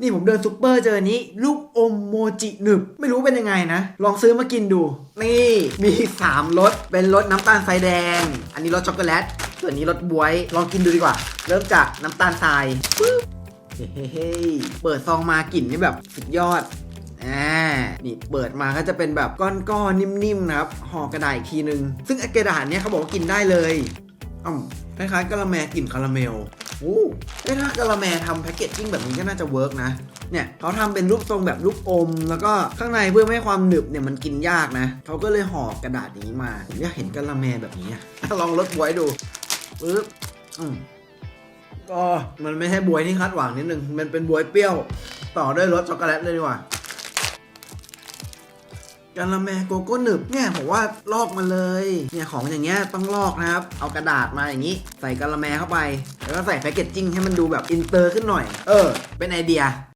นี่ผมเดินซุปเปอร์เจอนี้ ลูกอมโมจิหนึบ ไม่รู้เป็นยังไงนะ ลองซื้อมากินดู นี่มี 3รสเป็นรสน้ำตาลทรายแดง อันนี้รสช็อกโกแลต ส่วนนี้รสบวย ลองกินดูดีกว่า เริ่มจากน้ำตาลทรายปึ๊บเฮ้ยเปิดซองมากลิ่นนี่แบบสุดยอดอ่านี่เปิดมาก็จะเป็นแบบก้อนๆนิ่มๆนะครับห่อกระดาษอีกทีนึง ซึ่งกระดาษเนี้ยเขาบอกว่ากินได้เลยอ๋อคล้ายๆกะละแมกลิ่นคาราเมล โอ้เอ้ถ้ากะละแมทำแพคเกจจิ้งแบบนี้ก็น่าจะเวิร์กนะ เนี่ยเขาทำเป็นรูปทรงแบบลูกอม แล้วก็ข้างในเพื่อไม่ให้ความหนึบเนี่ยมันกินยากนะ เขาก็เลยห่อกระดาษนี้มา ผมอยากเห็นกะละแมแบบนี้ลองลดบวยดูปึ๊บอืมก็มันไม่ใช่บวยที่คาดหวังนิดนึง มันเป็นบวยเปรี้ยว ต่อด้วยรสช็อกโกแลตเลยดีกว่า กะละแมโกโก้หนึบเนี่ยผมว่าลอกมาเลยเนี่ยของอย่างเงี้ยต้องลอกนะครับ เอากระดาษมาอย่างนี้ ใส่กะละแมเข้าไป แล้วก็ใส่แพคเกจจิ้งให้มันดูแบบอินเตอร์ขึ้นหน่อย เออ เป็นไอเดีย